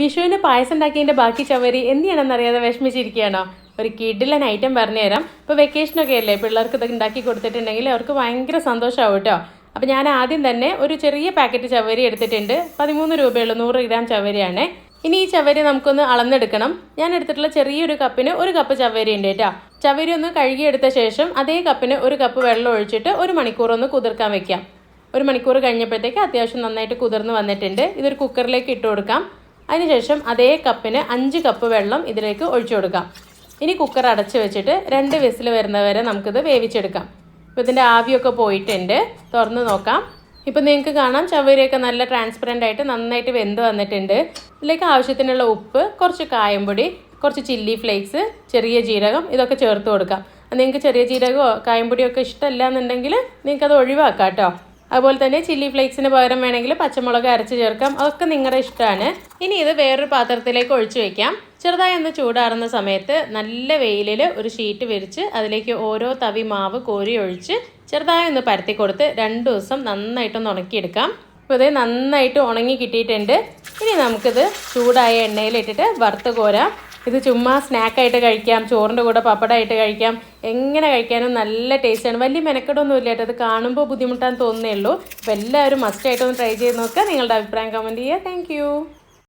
വിഷുവിന് പായസം ഉണ്ടാക്കിയതിന്റെ ബാക്കി ചവരി എന്ത് ചെയ്യണമെന്നറിയാതെ വിഷമിച്ചിരിക്കുകയാണോ. ഒരു കിഡിലൻ ഐറ്റം പറഞ്ഞു പറഞ്ഞുതരാം ഇപ്പോൾ വെക്കേഷനൊക്കെ അല്ലേ? പിള്ളേർക്ക് ഇത് ഉണ്ടാക്കി കൊടുത്തിട്ടുണ്ടെങ്കിൽ അവർക്ക് ഭയങ്കര സന്തോഷമാവും കേട്ടോ. അപ്പോൾ ഞാൻ ആദ്യം തന്നെ ഒരു ചെറിയ പാക്കറ്റ് ചവരി എടുത്തിട്ടുണ്ട്. പതിമൂന്ന് രൂപയുള്ളൂ നൂറ് ഗ്രാം ചവരിയാണ്. ഇനി ഈ ചവരി നമുക്കൊന്ന് അളന്നെടുക്കണം. ഞാൻ എടുത്തിട്ടുള്ള ചെറിയൊരു കപ്പിന് ഒരു കപ്പ് ചവരി ഉണ്ട് കേട്ടോ. ചവരി ഒന്ന് കഴുകിയെടുത്ത ശേഷം അതേ കപ്പിന് ഒരു കപ്പ് വെള്ളം ഒഴിച്ചിട്ട് ഒരു മണിക്കൂർ ഒന്ന് കുതിർക്കാൻ വെക്കാം. ഒരു മണിക്കൂർ കഴിഞ്ഞപ്പോഴത്തേക്ക് അത്യാവശ്യം നന്നായിട്ട് കുതിർന്ന് വന്നിട്ടുണ്ട്. ഇതൊരു കുക്കറിലേക്ക് ഇട്ട് കൊടുക്കാം. അതിനുശേഷം അതേ കപ്പിന് അഞ്ച് കപ്പ് വെള്ളം ഇതിലേക്ക് ഒഴിച്ചു കൊടുക്കാം. ഇനി കുക്കർ അടച്ചു വെച്ചിട്ട് രണ്ട് വിസിൽ വരുന്നവരെ നമുക്കിത് വേവിച്ചെടുക്കാം. ഇപ്പോൾ ഇതിന്റെ ആവിയൊക്കെ പോയിട്ടുണ്ട്. തുറന്ന് നോക്കാം. ഇപ്പം നിങ്ങൾക്ക് കാണാം ചവരിയൊക്കെ നല്ല ട്രാൻസ്പെറന്റ് ആയിട്ട് നന്നായിട്ട് വെന്ത് വന്നിട്ടുണ്ട്. ഇതിലേക്ക് ആവശ്യത്തിനുള്ള ഉപ്പ് കുറച്ച് കായംപൊടി കുറച്ച് ചില്ലി ഫ്ലേക്സ് ചെറിയ ജീരകം ഇതൊക്കെ ചേർത്ത് കൊടുക്കാം. നിങ്ങൾക്ക് ചെറിയ ജീരകമോ കായംപൊടിയോ ഒക്കെ ഇഷ്ടമല്ല എന്നുണ്ടെങ്കിൽ നിങ്ങൾക്കത് ഒഴിവാക്കാം കേട്ടോ. അതുപോലെ തന്നെ ചില്ലി ഫ്ലേക്സിന് പകരം വേണമെങ്കിൽ പച്ചമുളക് അരച്ച് ചേർക്കാം. അതൊക്കെ നിങ്ങളുടെ ഇഷ്ടമാണ് ഇനി ഇത് വേറൊരു പാത്രത്തിലേക്ക് ഒഴിച്ചു വെക്കാം. ചെറുതായി ഒന്ന് ചൂടാറുന്ന സമയത്ത് നല്ല വെയിലിൽ ഒരു ഷീറ്റ് വിരിച്ച് അതിലേക്ക് ഓരോ തവി മാവ് കോരി ഒഴിച്ച് ചെറുതായി ഒന്ന് പരത്തി കൊടുത്ത് രണ്ട് ദിവസം നന്നായിട്ടൊന്ന് ഉണക്കിയെടുക്കാം. അപ്പോൾ ഇത് നന്നായിട്ട് ഉണങ്ങി കിട്ടിയിട്ടുണ്ട്. ഇനി നമുക്കിത് ചൂടായ എണ്ണയിലിട്ടിട്ട് വറുത്ത് കോരാം. ഇത് ചുമ്മാ സ്നാക്കായിട്ട് കഴിക്കാം ചോറിന്റെ കൂടെ പപ്പടമായിട്ട് കഴിക്കാം എങ്ങനെ കഴിക്കാനും നല്ല ടേസ്റ്റാണ്. വലിയ മെനക്കെടൊന്നും ഇല്ല കേട്ടോ. അത് കാണുമ്പോൾ ബുദ്ധിമുട്ടാൻ തോന്നുന്നേ ഉള്ളൂ. അപ്പോൾ എല്ലാവരും മസ്റ്റായിട്ടൊന്ന് ട്രൈ ചെയ്ത് നോക്കുക നിങ്ങളുടെ അഭിപ്രായം കമന്റ് ചെയ്യുക. താങ്ക്